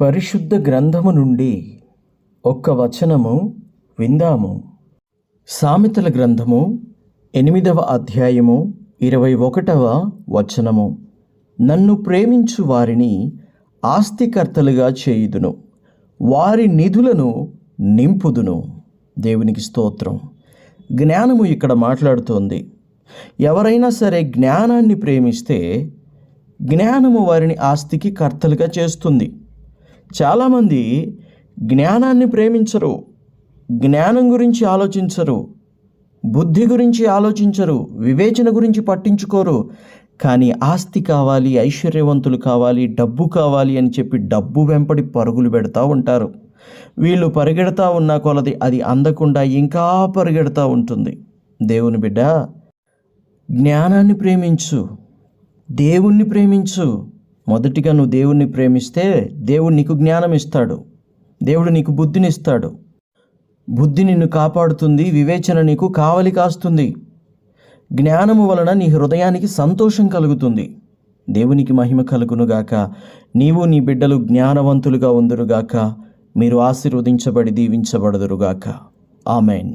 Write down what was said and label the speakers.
Speaker 1: పరిశుద్ధ గ్రంథము నుండి ఒక్క వచనము విందాము. సామెతల గ్రంథము ఎనిమిదవ అధ్యాయము ఇరవై ఒకటవ వచనము. నన్ను ప్రేమించు వారిని ఆస్తికర్తలుగా చేయుదును వారి నిధులను నింపుదును. దేవునికి స్తోత్రం. జ్ఞానము ఇక్కడ మాట్లాడుతోంది. ఎవరైనా సరే జ్ఞానాన్ని ప్రేమిస్తే జ్ఞానము వారిని ఆస్తికి కర్తలుగా చేస్తుంది. చాలామంది జ్ఞానాన్ని ప్రేమించరు జ్ఞానం గురించి ఆలోచించరు బుద్ధి గురించి ఆలోచించరు వివేచన గురించి పట్టించుకోరు. కానీ ఆస్తి కావాలి ఐశ్వర్యవంతులు కావాలి డబ్బు కావాలి అని చెప్పి డబ్బు వెంపడి పరుగులు పెడతా ఉంటారు. వీళ్ళు పరిగెడతా ఉన్న కొలది అది అందకుండా ఇంకా పరిగెడతా ఉంటుంది. దేవుని బిడ్డ జ్ఞానాన్ని ప్రేమించు దేవుణ్ణి ప్రేమించు. మొదటిగా నువ్వు దేవుణ్ణి ప్రేమిస్తే దేవుడు నీకు జ్ఞానం ఇస్తాడు. దేవుడు నీకు బుద్ధిని ఇస్తాడు బుద్ధి నిన్ను కాపాడుతుంది వివేచన నీకు కావలి కాస్తుంది. జ్ఞానము వలన నీ హృదయానికి సంతోషం కలుగుతుంది. దేవునికి మహిమ కలుగునుగాక నీవు నీ బిడ్డలు జ్ఞానవంతులుగా ఉందురుగాక మీరు ఆశీర్వదించబడి దీవించబడదురుగాక. ఆమెన్.